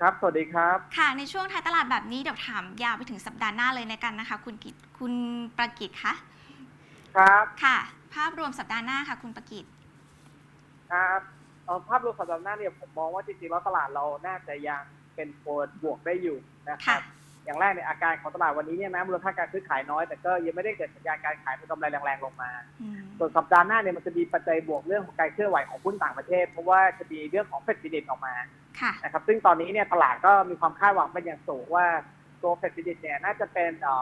ครับ สวัสดีครับ ค่ะ ในช่วงท้ายตลาดแบบนี้เดี๋ยวถามยาวไปถึงสัปดาห์หน้าเลยในกันนะคะ คุณกิตคุณประกิตคะครับค่ะ ภาพรวมสัปดาห์หน้าค่ะ คุณประกิตครับเอ่อภาพรวมสัปดาห์หน้าเนี่ยผมมองว่าจริงๆแล้วตลาดเราน่าจะยังเป็นโฟนบวกได้อยู่นะครัค่ะบอย่างแรกเนี่ยอาการของตลาดวันนี้เนี่ยนะมูลค่าการซื้อขายน้อย แต่ก็ยังไม่ได้เกิดสัญญาณการขายเป็นกำไรแรงๆลงมาอืมส่วนสัปดาห์หน้าเนี่ยมันจะมีปัจจัยบวกเรื่องของการเคลื่อนไหวของหุ้นต่างประเทศ เพราะว่าจะมีเรื่องของเฟดดิออกมาค่ะ นะครับซึ่งตอนนี้เนี่ยตลาดก็มีความคาดหวังเป็นอย่างสูงว่าตัวเฟดดิเนี่ยน่าจะเป็นเอ่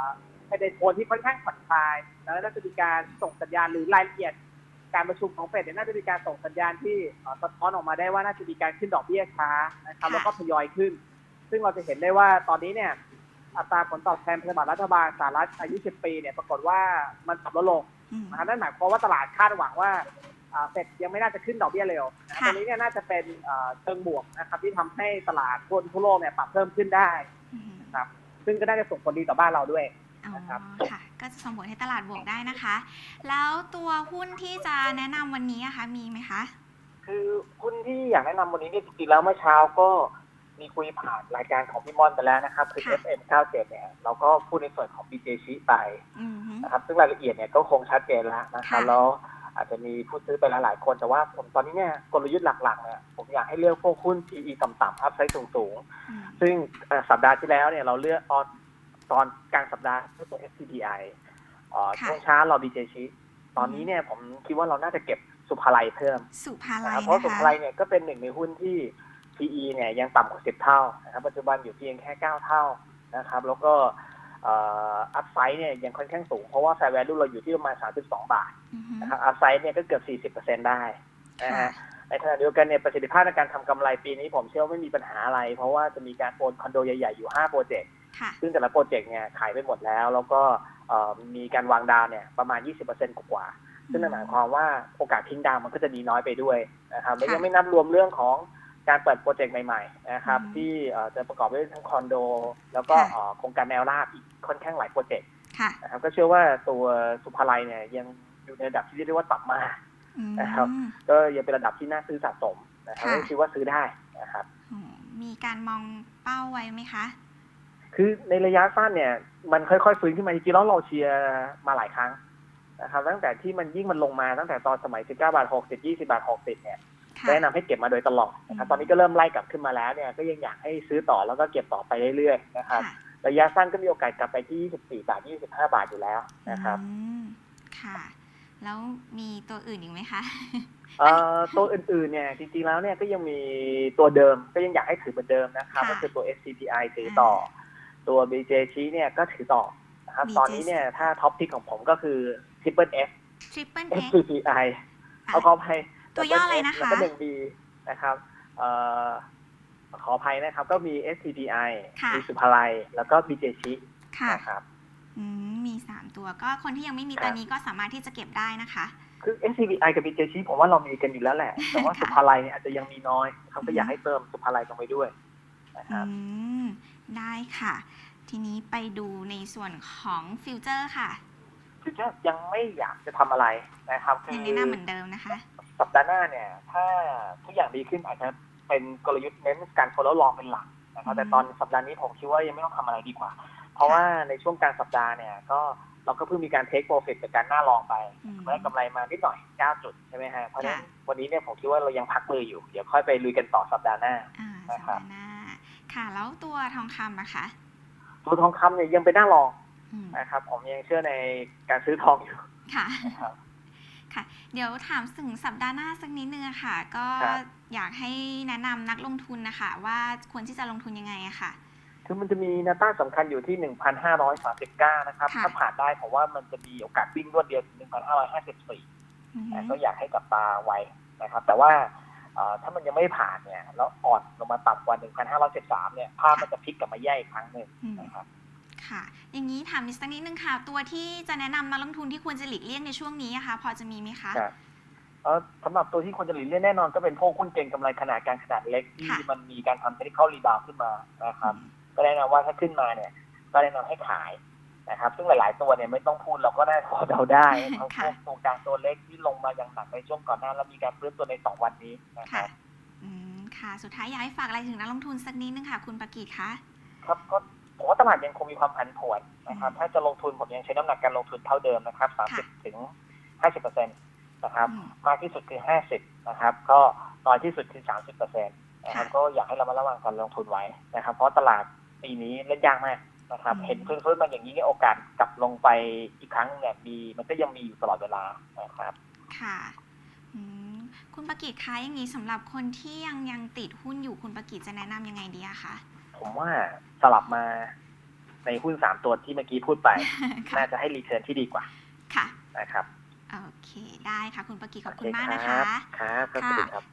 อให้ในโทนที่ค่อนข้างผ่อนคลาย แล้วน่าจะมีการส่งสัญญาณหรือรายละเอียดการประชุมของเฟดเนี่ยน่าจะมีการส่งสัญญาณที่เอ่อสะท้อนออกมาได้ว่าน่าจะมีการขึ้นดอกเบี้ยช้านะครับค่ะแล้วก็ทยอยขึ้น ซึ่งเราจะเห็นได้ว่าตอนนี้เนี่ยอัตราผลตอบแทนพันธบัตรรัฐบาลสหรัฐอายุ 10 ปีเนี่ยปรากฏว่ามันปรับลดลงอืมนะครับนั่นหมายความว่าตลาดคาดหวังว่าอ่า เฟดยังไม่น่าจะขึ้นดอกเบี้ยเร็วนะค่ะตรงนี้เนี่ยน่าจะเป็นเอ่อเชิงบวกนะครับ ที่ทำให้ตลาดหุ้นทั่วโลกเนี่ยปรับเพิ่มขึ้นได้อืมนะครับซึ่งก็น่าจะส่งผลดีต่อบ้านเราด้วยอ๋อนะครับค่ะ ก็จะส่งผลให้ตลาดบวกได้นะคะ แล้วตัวหุ้นที่จะแนะนำวันนี้อะคะมีไหมคะ คือหุ้นที่อยากแนะนำวันนี้เนี่ยจริงๆแล้วเมื่อเช้าก็มีคุยผ่านรายการของพี่ม่อนไปแล้วนะครับ คือค่ะ FM 97 เนี่ยเราก็พูดในส่วนของ BJ ชี้ไปอืมฮึนะครับ ซึ่งรายละเอียดเนี่ยก็คงชัดเจนแล้วนะครับค่ะแล้ว อาจจะมีผู้ซื้อไปหลายๆคนแต่ว่าผมตอนนี้เนี่ยกลยุทธ์หลักๆเนี่ยผมอยากให้เลือกพวกหุ้น PE ต่ำๆอัพไซด์สูงอืมๆซึ่งเอ่อสัปดาห์ที่แล้วเนี่ยเราเลือกตอนตอนกลางสัปดาห์เลือกตัว SCPI เอ่อค่ะช่วงเช้าเรา BJ ชี้ตอนนี้เนี่ยผมคิดว่าเราน่าจะเก็บสุภาลัยเพิ่ม สุภานะลัครัยบเพราะนะสุภาคะลัยเนี่ยก็เป็นหนึ่งในหุ้นที่ PE เนี่ยยังต่ำกว่า 10 เท่านะครับปัจจุบันอยู่เพียงแค่ 9 เท่านะครับ แล้วก็ อัพไซด์เนี่ยยังค่อนข้างสูง เพราะว่าแฟร์แวลูเราอยู่ที่ประมาณ 32 บาทอือฮึนะครับอัพไซด์เนี่ยก็เกือบ 40%ได้นะค่ะฮะในขณะเดียวกันเนี่ยประสิทธิภาพในการทำกำไรปีนี้ผมเชื่อว่าไม่มีปัญหาอะไร เพราะว่าจะมีการโอนคอนโดใหญ่ๆอยู่ 5 โปรเจกต์ค่ะซึ่งแต่ละโปรเจกต์เนี่ยขายไปหมดแล้ว แล้วก็เอ่อมีการวางดาวน์เนี่ยประมาณ 20%กว่าๆซึ่งนั่นหมายความว่าโอกาสทิ้งดาวมันก็จะดีน้อยไปด้วยนะครับแล้วยังไม่นับรวมเรื่องของ การเปิดโปรเจกต์ใหม่ๆนะครับอืมที่เอ่อจะประกอบด้วยทั้งคอนโด แล้วก็ค่ะเอ่อโครงการแนวราบอีกค่อนข้างหลายโปรเจกต์ค่ะนะครับก็เชื่อว่าตัวสุภาลัยเนี่ยยังอยู่ในระดับที่เรียกได้ว่าต่ำมากอืมนะครับก็ยังเป็นระดับที่น่าซื้อสะสมนะครับค่ะก็คิดว่าซื้อได้นะครับอืมมีการมองเป้าไว้ไหมคะ คือในระยะสั้นเนี่ย มันค่อยๆฟื้นขึ้นมาจริงๆแล้วเราเชียร์มาหลายครั้งนะครับ ตั้งแต่ที่มันยิ่งมันลงมาตั้งแต่ตอนสมัย 19 บาท 60 20 บาท 60 เนี่ยค่ะ แนะนำให้เก็บมาโดยตลอดนะครับอืมตอนนี้ก็เริ่มไล่กลับขึ้นมาแล้วเนี่ยก็ยังอยากให้ซื้อต่อแล้วก็เก็บต่อไปเรื่อยๆนะครับค่ะระยะสั้นก็มีโอกาสกลับไปที่ 24 บาท 25 บาทอยู่แล้วนะครับอืมค่ะ แล้วมีตัวอื่นอีกไหมคะเอ่อตัวอื่นๆเนี่ยจริงๆแล้วเนี่ยก็ยังมีตัวเดิมก็ยังอยากให้ถือเหมือนเดิมนะครับค่ะก็คือตัว SCPI ถือต่อ ตัว BJ ชี้เนี่ยก็ถือต่อนะครับ BJ ตอนนี้เนี่ยถ้าท็อปพิกของผมก็คือ Triple F Triple X SCPI อะเอาขออภัย ตัวย่ออะไรนะคะ แล้วก็หนึ่ง B นะครับเอ่อขออภัยนะครับ ก็มี SCPI ค่ะ มีสุภาลัย แล้วก็ BJ ชี้ค่ะนะครับ อืมมีสามตัวก็คนที่ยังไม่มีครับตอนนี้ก็สามารถที่จะเก็บได้นะคะ คือ SCBI กับ BJ ชี้ผมว่าเรามีกันอยู่แล้วแหละ แต่ว่าค่ะ สุภาลัยเนี่ยอาจจะยังมีน้อยเขาก็อยากให้เติมสุภาลัยลงไปด้วยนะคอืรับ มได้ค่ะ ทีนี้ไปดูในส่วนของฟิวเจอร์ค่ะ คือจะยังไม่อยากจะทำอะไรนะครับ คืยังอแนะนำเหมือนเดิมนะคะ สัปดาห์หน้าเนี่ย ถ้าทุกอย่างดีขึ้นอาจจะเป็นกลยุทธ์เน้นการ follow long เป็นหลักนะครับอืมแต่ตอนสัปดาห์นี้ผมคิดว่ายังไม่ต้องทำอะไรดีกว่า เพราะว่าในช่วงกลางสัปดาห์เนี่ยก็เราก็เพิ่งมีการ take profit จากการหน้าลองไปอืมได้กำไรมานิดหน่อย 9 จุดใช่ไหมฮะ เพราะฉะนั้นค่ะวันนี้เนี่ยผมคิดว่าเรายังพักมืออยู่ เดี๋ยวค่อยไปลุยกันต่อสัปดาห์หน้าอ่านะสัปครัดาบห์หน้าค่ะ แล้วตัวทองคำนะคะ ตัวทองคำเนี่ยยังเป็นหน้าลองอืมนะครับ ผมยังเชื่อในการซื้อทองอยู่ค่ะนะ ครับค่ะ เดี๋ยวถามถึงสัปดาห์หน้าสักนิดนึงอะค่ะ ก็ครับ อยากให้แนะนำนักลงทุนนะคะ ว่าควรที่จะลงทุนยังไงอะค่ะ คือมันจะมีแนวต้านสำคัญอยู่ที่ 1,539 นะครับ ค่ะ ถ้าผ่านได้ผมว่ามันจะมีโอกาสวิ่งรวดเดียวถึง1,554อือฮึ นะก็อยากให้จับตาไว้นะครับ แต่ว่าเอ่อถ้ามันยังไม่ผ่านเนี่ย แล้วอ่อนลงมาต่ำกว่า 1,513เนี่ย ภาพมันจะพลิกกลับมาแย่อีกครั้งหนึ่งอืม นะครับ ค่ะ อย่างนี้ถามอีกสักนิดนึงค่ะ ตัวที่จะแนะนำนักลงทุนที่ควรจะหลีกเลี่ยงในช่วงนี้อะค่ะพอจะมีไหมคะ ครับเอ่อสำหรับตัวที่ควรจะหลีกเลี่ยงแน่นอนก็เป็นพวกหุ้นเก่งกำไรขนาดกลางขนาดเล็กที่ค่ะ มันมีการทำเทคนิคอลรีบาวขึ้นมานะครับ ก็แนะนำว่าถ้าขึ้นมาเนี่ย ก็แนะนำให้ขายนะครับ ซึ่งหลาย ๆ ตัวเนี่ยไม่ต้องพูดเราก็ได้พอเดาได้ทั้งพวกตัวกลางตัวเล็กที่ลงมาอย่างหนักในช่วงก่อนหน้าแล้วมีการฟื้นตัวในสองวันนี้นะคค่ะรับ อืมค่ะค่ะสุดท้ายอยากให้ฝากอะไรถึงนักลงทุนสักนิดนึงค่ะ คุณประกิตคะ ครับก็ ผมว่าตลาดยังคงมีความผันผวนนะครับอืมถ้าจะลงทุนผมยังใช้น้ำหนักการลงทุนเท่าเดิมนะครับค่ะ30ถึง50เปอร์เซ็นต์นะครับอืมมากที่สุดคือ50นะครับ ก็น้อยที่สุดคือ30เปอร์เซ็นต์นะครับค่ะก็อยากให้เรามาระวังการลงทุนไว้นะครับ เพราะตลาดปีนี้เล่นยากมากนะครับอืมเห็นพื้นๆมาอย่างนี้เนี่ยโอกาสกลับลงไปอีกครั้งเนี่ยมีมันก็ยังมีอยู่ตลอดเวลานะครับ ค่ะอืมคุณประกิตคะอย่างนี้สำหรับคนที่ยังยังติดหุ้นอยู่คุณประกิตจะแนะนำยังไงดีอะคะ ผมว่าสลับมาในหุ้นสามตัวที่เมื่อกี้พูดไปค่ะน่าจะให้รีเทิร์นที่ดีกว่า ค่ะนะครับ โอเค ได้ค่ะ คุณประกิตขอบคุณโเมากนะคะ ครับ ครับขอบคุณครับ